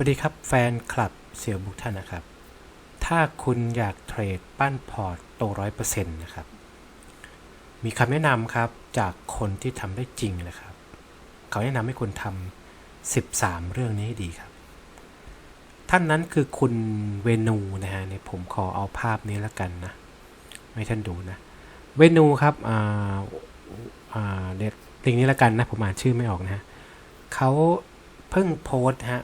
วัสดีครับ แฟนคลับเสี่ยวบุกท่านนะครับ ถ้าคุณอยากเทรดปั้นพอร์ตโตร้อยเปอร์เซ็นต์นะครับ มีคำแนะนำครับจากคนที่ทำได้จริงนะครับ เขาแนะนำให้คุณทำ13เรื่องนี้ให้ดีครับ ท่านนั้นคือคุณเวนูนะฮะเนี่ยผมขอเอาภาพนี้แล้วกันนะ ไม่ท่านดูนะ เวนูครับอ่าอ่าเด็ดลิงนี้แล้วกันนะ ผมอ่านชื่อไม่ออกนะฮะเขาเพิ่งโพสต์ฮะ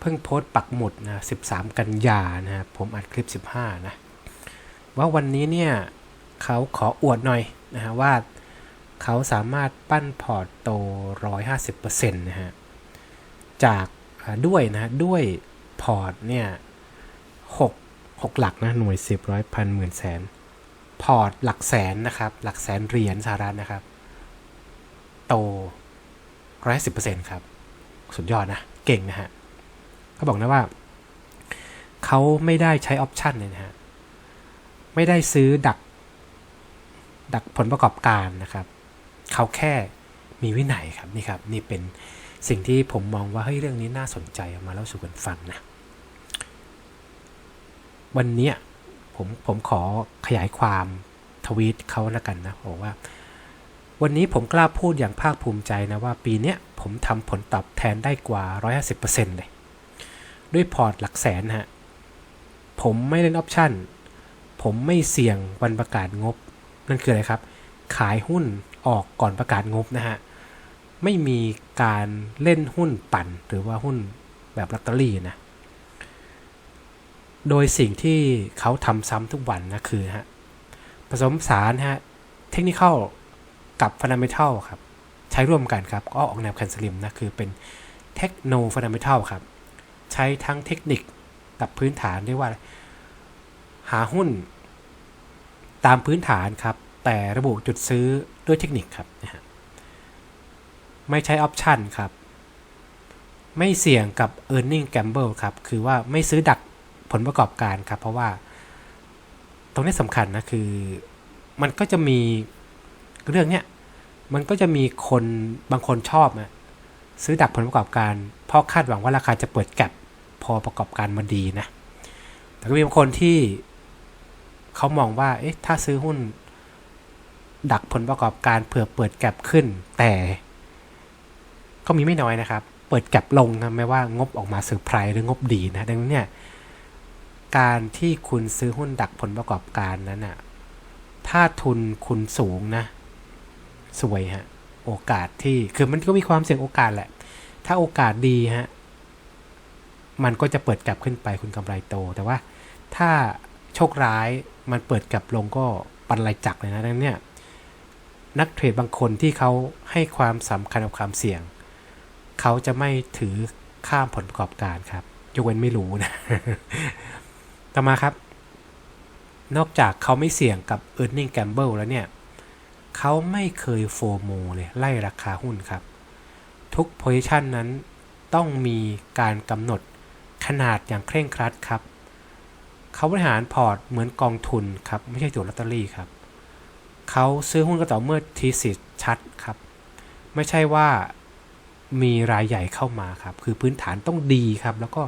เพิ่งโพสต์ปักหมุดนะ 13 กันยานะฮะผมอัดคลิป 15 นะ ว่าวันนี้เนี่ยเขาขออวดหน่อยนะฮะว่าเขาสามารถปั้นพอร์ตโต 150%นะฮะ จากด้วยนะฮะด้วยพอร์ตเนี่ย6 6 หลักนะหน่วย 10ร้อยพันหมื่นแสน พอร์ตหลักแสนนะครับ หลักแสนเหรียญสหรัฐนะครับ โต 110%ครับ สุดยอดนะ เก่งนะฮะ เขาบอกนะว่า เขาไม่ได้ใช้ออปชันเลยนะฮะ ไม่ได้ซื้อดัก ดักผลประกอบการนะครับ เขาแค่มีวินัยครับนี่ครับ นี่เป็นสิ่งที่ผมมองว่าเฮ้ยเรื่องนี้น่าสนใจมาเล่าสู่กันฟังนะวันนี้ผมผมขอขยายความทวีตเขาล้วกันนะบอกว่า วันนี้ผมกล้าพูดอย่างภาคภูมิใจนะว่าปีนี้ผมทำผลตอบแทนได้กว่า 150%เลย ด้วยพอร์ตหลักแสนฮะ ผมไม่เล่นออปชั่น ผมไม่เสี่ยงวันประกาศงบ นั่นคืออะไรครับ ขายหุ้นออกก่อนประกาศงบนะฮะ ไม่มีการเล่นหุ้นปั่นหรือว่าหุ้นแบบลอตเตอรี่นะ โดยสิ่งที่เขาทำซ้ำทุกวันนะคือฮะ ผสมสานฮะ เทคนิคกับฟันดัมเ e ทัลครับ ใช้ร่วมกันครับ ก็ออกแนวแคนสลิมนะ คือเป็นเทคโนฟันดัมเ e ทัลครับ ช้ทั้งเทคนิคกับพื้นฐานเรียกว่า หาหุ้น ตามพื้นฐานครับ แต่ระบุจุดซื้อด้วยเทคนิคครับนะฮะไม่ใช้ออปชันครับ ไม่เสี่ยงกับ e a r n i n g gamble ครับ คือว่าไม่ซื้อดักผลประกอบการครับ เพราะว่า ตรงนี้สำคัญนะ คือ มันก็จะมีเรื่องเนี้ย มันก็จะมีคนบางคนชอบนะซื้อดักผลประกอบการเพราะคาดหวังว่าราคาจะเปิดแก็บ อประกอบการมาดีนะ แต่ก็มีบางคนที่เขามองว่า เอ๊ะ ถ้าซื้อหุ้น ดักผลประกอบการเผื่อเปิดแก็บขึ้น แต่ก็มีไม่น้อยนะครับ เปิดแก็บลงนะไม่ว่างบออกมาเซอร์ไพรส์หรืองบดีนะ ดังนั้นเนี่ย การที่คุณซื้อหุ้นดักผลประกอบการนั้นน่ะ ถ้าทุนคุณสูงนะ สวยฮะ โอกาสที่ คือมันก็มีความเสี่ยงโอกาสแหละ ถ้าโอกาสดีฮะ มันก็จะเปิดกลับขึ้นไปคุณกำไรโต แต่ว่าถ้าโชคร้ายมันเปิดกลับลงก็ปันไรจักเลยนะดังนั้นเนี่ยนักเทรดบางคนที่เขาให้ความสำคัญกับความเสี่ยง เขาจะไม่ถือข้ามผลประกอบการครับยกเว้นไม่รู้นะ ต่อมาครับ นอกจากเขาไม่เสี่ยงกับ e a r n i n g gamble แล้วเนี่ย เขาไม่เคยโฟโมเลยไล่ราคาหุ้นครับ ทุก position นั้นต้องมีการกำหนด ขนาดอย่างเคร่งครัดครับ เขาบริหารพอร์ตเหมือนกองทุนครับ ไม่ใช่ตัวลอตเตอรี่ครับ เขาซื้อหุ้นก็ต่อเมื่อทีสิทธิ์ชัดครับ ไม่ใช่ว่ามีรายใหญ่เข้ามาครับ คือพื้นฐานต้องดีครับ แล้วก็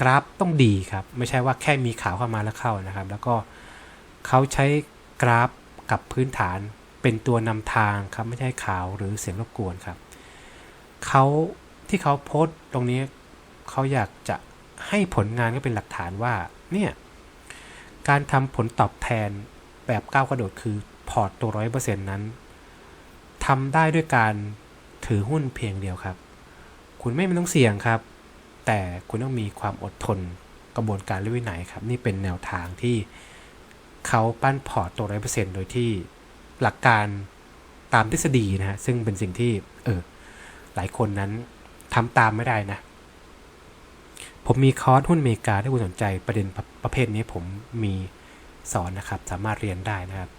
กราฟต้องดีครับ ไม่ใช่ว่าแค่มีข่าวเข้ามาแล้วเข้านะครับ แล้วก็เขาใช้กราฟกับพื้นฐานเป็นตัวนำทางครับ ไม่ใช่ข่าวหรือเสียงรบกวนครับเขาที่เขาโพสต์ตรงนี้ เขาอยากจะให้ผลงานก็เป็นหลักฐานว่า เนี่ย การทำผลตอบแทนแบบก้าวกระโดดคือพอร์ตตัวร้อยเปอร์เซ็นต์นั้นทำได้ด้วยการถือหุ้นเพียงเดียวครับ คุณไม่ต้องเสี่ยงครับ แต่คุณต้องมีความอดทนกระบวนการและวินัยครับ นี่เป็นแนวทางที่เขาปั้นพอร์ตตัวร้อยเปอร์เซ็นต์โดยที่หลักการตามทฤษฎีนะฮะซึ่งเป็นสิ่งที่ เออ หลายคนนั้นทำตามไม่ได้นะ ผมมีคอร์สหุ้นอเมริกาถ้าคุณสนใจประเด็นประประเภทนี้ผมมีสอนนะครับ สามารถเรียนได้นะครับ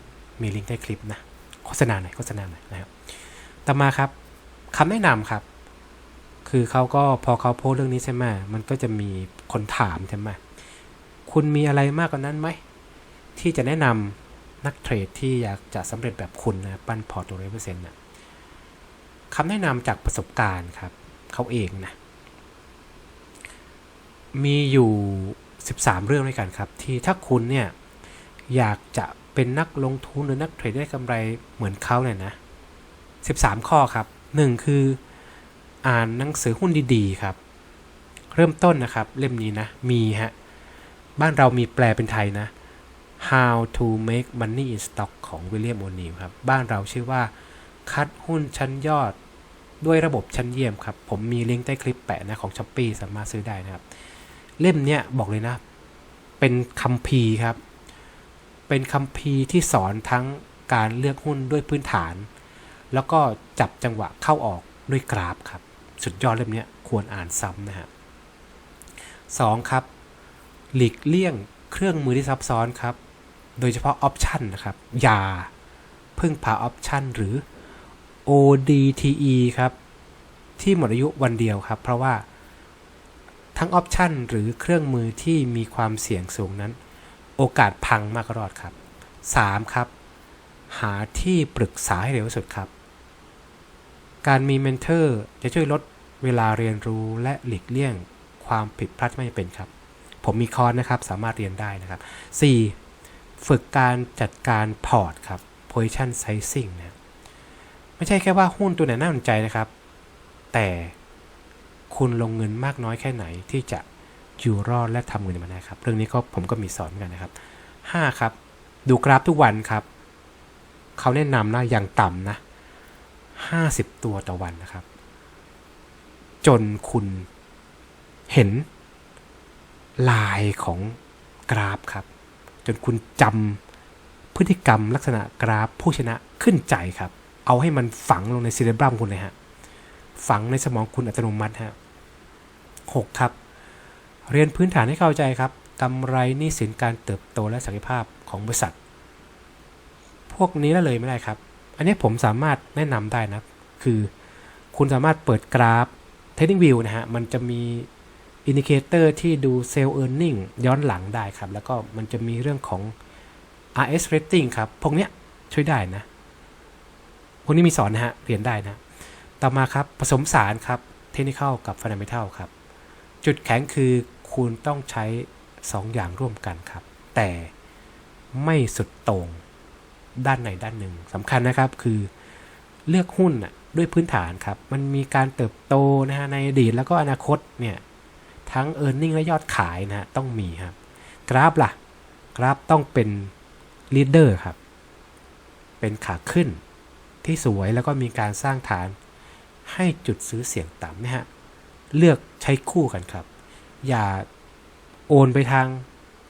มีลิงก์ใต้คลิปนะ โฆษณาหน่อยโฆษณาหน่อยนะครับ ต่อมาครับคำแนะนำครับ คือเขาก็พอเขาโพสเรื่องนี้ใช่ไหมมันก็จะมีคนถามใช่ไหมคุณมีอะไรมากกว่านั้นไหม ที่จะแนะนำนักเทรดที่อยากจะสำเร็จแบบคุณนะปั้นพอร์ตตัวร้อยเปอร์เซ็นต์นะคำแนะนำจากประสบการณ์ครับเขาเองนะ มีอยู่ 13 เรื่องด้วยกันครับ ที่ถ้าคุณเนี่ย อยากจะเป็นนักลงทุนหรือนักเทรดได้กำไรเหมือนเขาเนี่ยนะ 13 ข้อครับ 1 คืออ่านหนังสือหุ้นดีๆครับ เริ่มต้นนะครับ เล่มนี้นะ มีฮะ บ้านเรามีแปลเป็นไทยนะ How to make money in stock ของวิลเลียมโอนีครับ บ้านเราชื่อว่า คัดหุ้นชั้นยอดด้วยระบบชั้นเยี่ยมครับ ผมมีลิงก์ใต้คลิปแปะนะของ s h อ p e e สามารถซื้อได้นะครับ เล่มเนี้ยบอกเลยนะ เป็นคัมภีร์ครับ เป็นคัมภีร์ที่สอนทั้งการเลือกหุ้นด้วยพื้นฐาน แล้วก็จับจังหวะเข้าออกด้วยกราฟครับ สุดยอดเล่มนี้ควรอ่านซ้ำนะฮะสองครับ หลีกเลี่ยงเครื่องมือที่ซับซ้อนครับ โดยเฉพาะออปชันนะครับ อย่าพึ่งพาออปชันหรือ ODTE ครับ ที่หมดอายุวันเดียวครับ เพราะว่า ทั้งออปชันหรือเครื่องมือที่มีความเสี่ยงสูงนั้น โอกาสพังมากรอดครับ 3. ครับ หาที่ปรึกษาให้เร็วสุดครับ การมีเมนเทอร์จะช่วยลดเวลาเรียนรู้และหลีกเลี่ยงความผิดพลาดที่ไม่เป็นครับ ผมมีคอร์สนะครับสามารถเรียนได้นะครับ 4. ฝึกการจัดการพอร์ตครับ position sizing นะไม่ใช่แค่ว่าหุ้นตัวไหนน่าสนใจนะครับ แต่ คุณลงเงินมากน้อยแค่ไหนที่จะอยู่รอดและทำเงินมาได้ครับ เรื่องนี้ก็ผมก็มีสอนเหมือนกันนะครับ 5. ครับ ดูกราฟทุกวันครับเขาแนะนำนะอย่างต่ำนะ 50 ตัวต่อวันนะครับ จนคุณเห็นลายของกราฟครับ จนคุณจำพฤติกรรมลักษณะกราฟผู้ชนะขึ้นใจครับ เอาให้มันฝังลงในซีเรบรัมคุณเลยฮะ ฝังในสมองคุณอัตโนมัติฮะหกครับ เรียนพื้นฐานให้เข้าใจครับกำไรนี้สินการเติบโตและศักยภาพของบริษัท พวกนี้แล้วเลยไม่ได้ครับ อันนี้ผมสามารถแนะนำได้นะ คือคุณสามารถเปิดกราฟ Trading View นะฮะ มันจะมีอินดิเคเตอร์ที่ดูเซลล์ e a r n i n g ย้อนหลังได้ครับ แล้วก็มันจะมีเรื่องของ RS rating ครับ พวกเนี้ยช่วยได้นะ พวกนี้มีสอนนะฮะ เรียนได้นะ ต่อมาครับผสมสารครับเทคนิคกับฟันดัมเ e ทัลครับ จุดแข็งคือคุณต้องใช้ 2 อย่างร่วมกันครับ แต่ไม่สุดต่งด้านไหนด้านหนึ่งสำคัญนะครับคือเลือกหุ้นด้วยพื้นฐานครับ มันมีการเติบโตนะฮะในอดีตแล้วก็อนาคตเนี่ยทั้ง e a r n i n g และยอดขายนะฮะต้องมีครับ กราฟล่ะ กราฟต้องเป็น leader ครับ เป็นขาขึ้นที่สวยแล้วก็มีการสร้างฐาน ให้จุดซื้อเสี่ยงต่ำนะฮะ เลือกใช้คู่กันครับ อย่าโอนไปทาง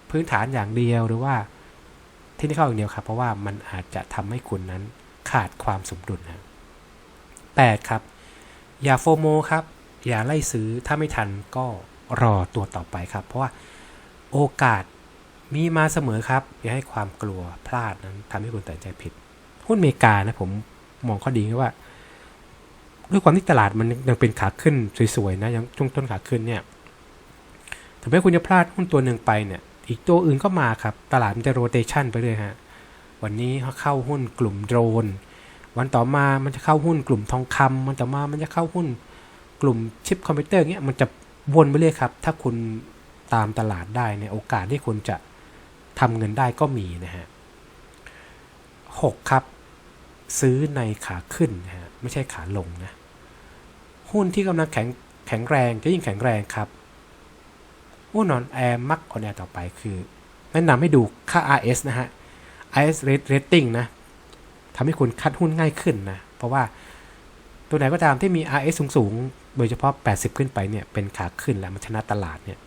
พื้นฐานอย่างเดียวหรือว่าเทคนิคอย่างเดียวครับ เพราะว่ามันอาจจะทำให้คุณนั้นขาดความสมดุลนะ8ครับ อย่าโฟโมครับ อย่าไล่ซื้อถ้าไม่ทันก็รอตัวต่อไปครับ เพราะว่าโอกาสมีมาเสมอครับ อย่าให้ความกลัวพลาดนั้นทำให้คุณตัดใจผิด หุ้นอเมริกานะผมมองข้อดีว่า ด้วยความที่ตลาดมันยังเป็นขาขึ้นสวยๆนะยังช่วงต้นขาขึ้นเนี่ยถึงแม้คุณจะพลาดหุ้นตัวหนึ่งไปเนี่ย อีกตัวอื่นก็มาครับ ตลาดมันจะโรเตชันไปเลยฮะ วันนี้เข้าหุ้นกลุ่มโดรน วันต่อมามันจะเข้าหุ้นกลุ่มทองคำมันต่อมามันจะเข้าหุ้นกลุ่มชิปคอมพิวเตอร์เงี้ยมันจะวนไปเรื่อยครับ ถ้าคุณตามตลาดได้เนี่ยโอกาสที่คุณจะทำเงินได้ก็มีนะฮะหกครับ ซื้อในขาขึ้นนะฮะไม่ใช่ขาลงนะ หุ้นที่กำลังแข็งแข็งแรงจะยิ่งแข็งแรงครับหุ้นนอนแอร์มักออนแอร์ต่อไปคือ แนะนำให้ดูค่า RS นะฮะ RS rating นะทำให้คุณคัดหุ้นง่ายขึ้นนะ เพราะว่าตัวไหนก็ตามที่มี RS สูงๆ โดยเฉพาะ 80 ขึ้นไปเนี่ย เป็นขาขึ้นแล้วมันชนะตลาดเนี่ย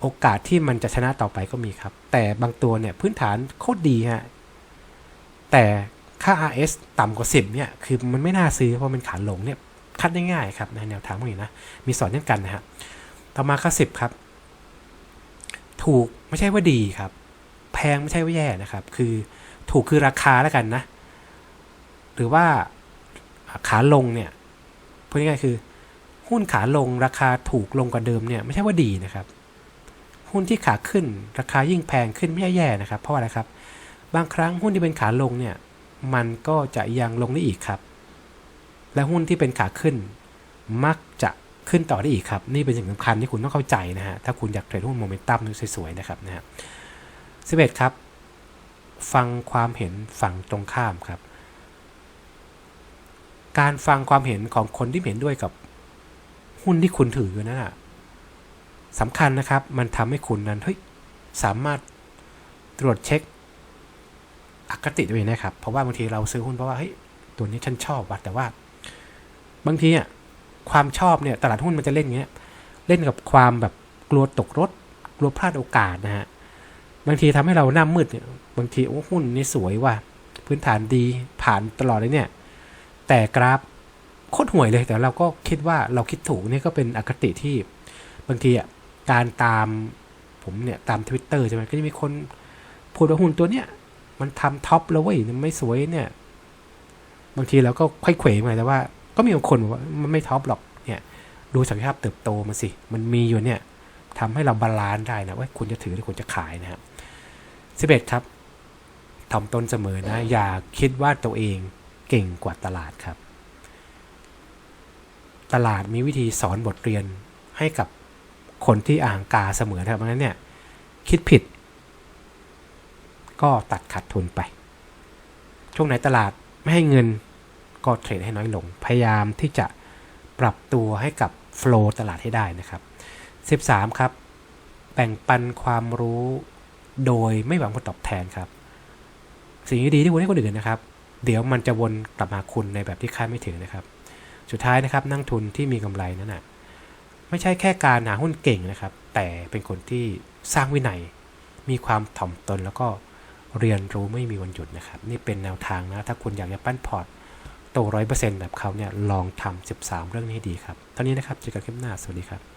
โอกาสที่มันจะชนะต่อไปก็มีครับ แต่บางตัวเนี่ยพื้นฐานโคตรดีฮะ แต่ค่า RS ต่ำกว่า 10 เนี่ย คือมันไม่น่าซื้อเพราะมันขาลงเนี่ย คัดได้ง่ายครับในแนวทางพวกนี้นะ มีสอนเช่นกันนะฮะต่อมาค่า10ครับ ถูกไม่ใช่ว่าดีครับ แพงไม่ใช่ว่าแย่นะครับ คือถูกคือราคาแล้วกันนะ หรือว่าขาลงเนี่ยพูดง่ายๆคือ หุ้นขาลงราคาถูกลงกว่าเดิมเนี่ยไม่ใช่ว่าดีนะครับ หุ้นที่ขาขึ้น ราคายิ่งแพงขึ้นไม่ใช่แย่นะครับ เพราะอะไรครับ บางครั้งหุ้นที่เป็นขาลงเนี่ยมันก็จะยังลงได้อีกครับ และหุ้นที่เป็นขาขึ้น มักจะขึ้นต่อได้อีกครับ นี่เป็นสิ่งสำคัญที่คุณต้องเข้าใจนะฮะ ถ้าคุณอยากเทรดหุ้นโมเมนตัมสวยๆนะครับนะฮะสิบเอ็ดครับ ฟังความเห็นฝั่งตรงข้ามครับ การฟังความเห็นของคนที่เห็นด้วยกับหุ้นที่คุณถืออยู่นั่นน่ะสำคัญนะครับ มันทำให้คุณนั้นเฮ้ยสามารถตรวจเช็คอคติตัวเองนะครับ เพราะว่าบางทีเราซื้อหุ้นเพราะว่าเฮ้ยตัวนี้ฉันชอบว่ะแต่ว่า บางทีอะความชอบเนี่ยตลาดหุ้นมันจะเล่นเงี้ย เล่นกับความแบบกลัวตกรถ กลัวพลาดโอกาสนะฮะ บางทีทำให้เราหน้ามืดเนี่ย บางทีโอ้หุ้นนี่สวยว่ะ พื้นฐานดีผ่านตลอดเลยเนี่ย แต่กราฟโคตรห่วยเลย แต่เราก็คิดว่าเราคิดถูกนี่ก็เป็นอคติที่บางทีอะการตามผมเนี่ยตามทวิตเตอร์ใช่ไหมก็จะมีคนพูดว่าหุ้นตัวเนี้ยมันทำท็อปแล้วเว้ยมันไม่สวยเนี่ย บางทีเราก็ค่อยเขวมาแต่ว่า ก็มีบางคนบอกว่ามันไม่ท็อปหรอกเนี่ยดูศักยภาพเติบโตมันสิ มันมีอยู่เนี่ยทำให้เราบาลานซ์ได้นะว่าคุณจะถือหรือคุณจะขายนะครับสิบเอ็ดครับถ่อมตนเสมอนะ อย่าคิดว่าตัวเองเก่งกว่าตลาดครับ ตลาดมีวิธีสอนบทเรียนให้กับคนที่อ่างกาเสมอนะครับเพราะฉะนั้นเนี่ยคิดผิด ก็ตัดขาดทุนไป ช่วงไหนตลาดไม่ให้เงิน ก็เทรดให้น้อยลง พยายามที่จะปรับตัวให้กับโฟล w ตลาดให้ได้นะครับ 13 ครับ แบ่งปันความรู้โดยไม่หวังผลตอบแทนครับ สิ่งที่ดีที่คุณให้คนอื่นนะครับ เดี๋ยวมันจะวนกลับมาคุณในแบบที่คาดไม่ถึงนะครับ สุดท้ายนะครับนั่งทุนที่มีกำไรนั้นนะไม่ใช่แค่การหาหุ้นเก่งนะครับ แต่เป็นคนที่สร้างวินัย มีความถ่อมตนแล้วก็เรียนรู้ไม่มีวันหยุดนะครับ นี่เป็นแนวทางนะ ถ้าคุณอยากจะปั้นพอร์ต โตร้อยเปอร์เซ็นต์แบบเขาเนี่ยลองทำ13 เรื่องนี้ให้ดีครับ เท่านี้นะครับเจอกันคลิปหน้า สวัสดีครับ